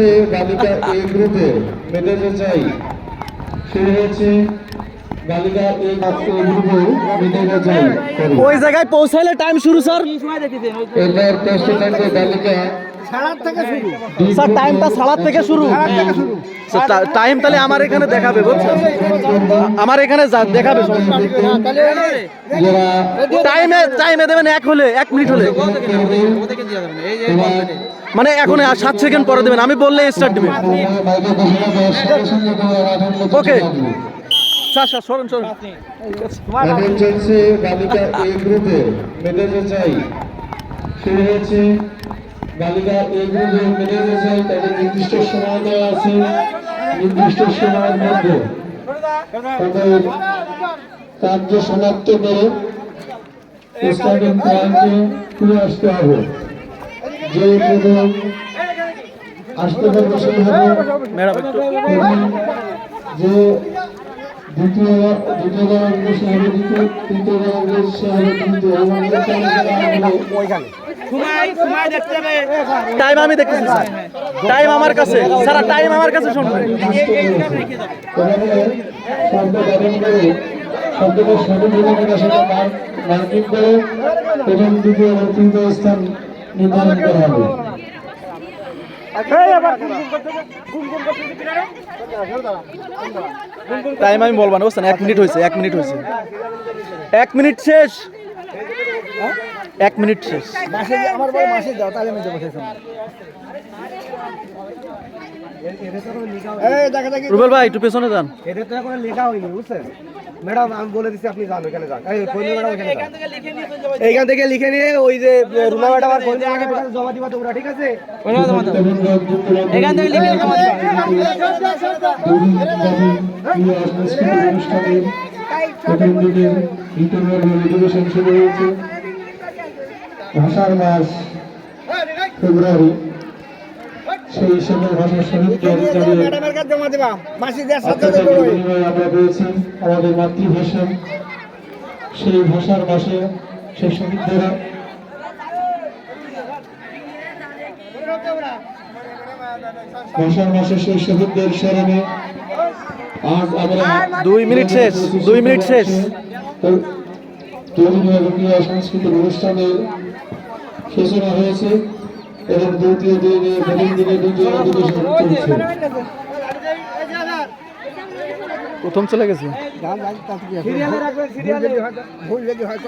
হচ্ছে বালিকা এই গ্রুপে মেডেল চাই। সে হচ্ছে ওই জায়গায় পৌঁছাইলে টাইম শুরু স্যার স্যার টাইমটা সাড়ার থেকে শুরু। স্যার, টাইম তাহলে আমার এখানে দেখাবে বুঝছেন? আমার এখানে দেখাবে টাইমে টাইমে দেবেন এক হলে এক মিনিট হলে। মানে এখন আর সাত সেকেন্ড পরে দেবেন আমি বললে স্টার্ট দিবেন। ওকে। স্যার সরেন সরেন। এখন চলছে বালিকা এ শুরু হচ্ছে বালিকা এ মেয়েদের চাই তাদের নির্দিষ্ট সময় দেওয়া আছে। নির্দিষ্ট সময়ের মধ্যে তাদের কার্য সমাপ্ত করে স্টার্টিং পয়েন্টে ফিরে আসতে হবে। যে প্রথম আসতে পারবে সেই হবে এবং যে দ্বিতীয় দ্বিতীয় রাউন্ডে সে হবে দ্বিতীয় তৃতীয় রাউন্ডে সে হবে তৃতীয় এবং যে চার রাউন্ডে টাইম আমি দেখতেছি স্যার। টাইম আমার কাছে। স্যার টাইম আমার কাছে করে শব্দটা সঠিক হলো সেটা মার্কিং করে প্রথম দ্বিতীয় এবং তৃতীয় স্থান নির্ধারণ করা হবে। টাইম আমি বলব না বুঝছেন এক মিনিট হয়েছে এক মিনিট হয়েছে এক মিনিট শেষ এক মিনিট শেষ আমার বড় মাসে দাও তাহলে আমি রুবেল ভাই একটু পেছনে যান এদের তো এখন লেখা হয়নি বুঝছেন ম্যাডাম আমি বলে দিচ্ছি আপনি যান ওখানে যান। এইখান থেকে লিখে নিয়ে ওই যে রুনা ম্যাডাম আর ফোন আগে পেছনে জমা দিবা তোমরা ঠিক আছে? এখান থেকে লিখে জমা হয়েছে ভাষার মাস ফেব্রুয়ারি। সেই হিসেবে দেড় সাথে অত্যাচারের বিনিময়ে আমরা পেয়েছি আমাদের মাতৃভাষা। সেই ভাষার মাসে সেই শহীদরা ভাষার মাসে সেই শহীদদের স্মরণে আজ আমরা দুই মিনিট শেষ দুই মিনিট শেষ। ধর্মীয় এবং ক্রীড়া সাংস্কৃতিক অনুষ্ঠানের সূচনা হয়েছে। এবং দ্বিতীয় দিনে প্রথম দিনে দ্বিতীয় অধিবেশন চলছে প্রথম চলে গেছে হয়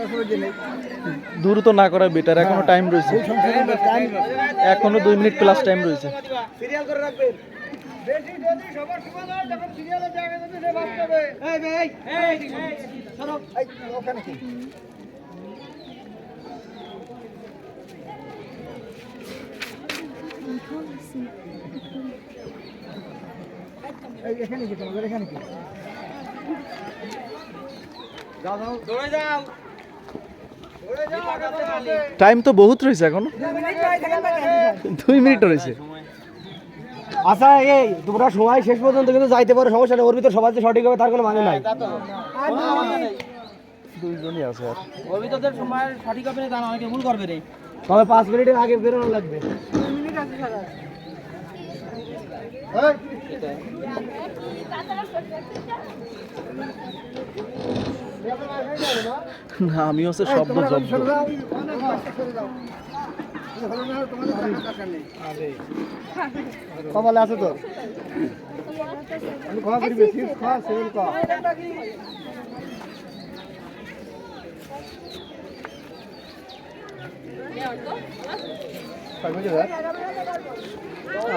দ্রুত না করা বেটার এখনও টাইম রয়েছে এখনও দুই মিনিট প্লাস টাইম রয়েছে সিরিয়াল করে রাখবেন বেশি যদি সবার সময় হয় তখন সিরিয়ালে জায়গা দেবে সে বাদ যাবে এই এই এই এই ওখানে কি এই এখানে কি তোমাদের এখানে কি যাও যাও দৌড়ে যাও দৌড়ে যাও আগে আগে টাইম তো বহুত রয়েছে এখন। দুই মিনিট রয়েছে আচ্ছা এই তোমরা সময় শেষ পর্যন্ত কিন্তু যাইতে পারো সমস্যা নেই ওর ভিতর সবাই যে সঠিক হবে তার কোনো মানে নাই। দুইজনই আছে আর। ওর ভিতর সময় সঠিক হবে না অনেকে ভুল করবে রে। তবে পাঁচ মিনিটের আগে বেরোনো লাগবে। না আমি হচ্ছে শব্দ জব্দ কপালে আছে তো আমি খাওয়া মিনিট হয়?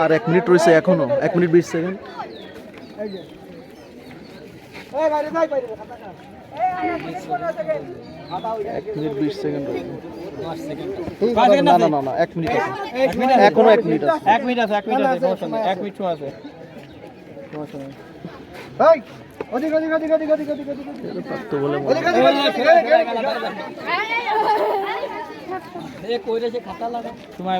আর এক মিনিট রয়েছে এখনও এক মিনিট বিশ সেকেন্ড এক মিনিট বিশ সেকেন্ড না না না না এক মিনিট আছে এক মিনিট এক এক মিনিট আছে এক মিনিট আছে বলে এ কইরে সে খাতা লাগা। তোমার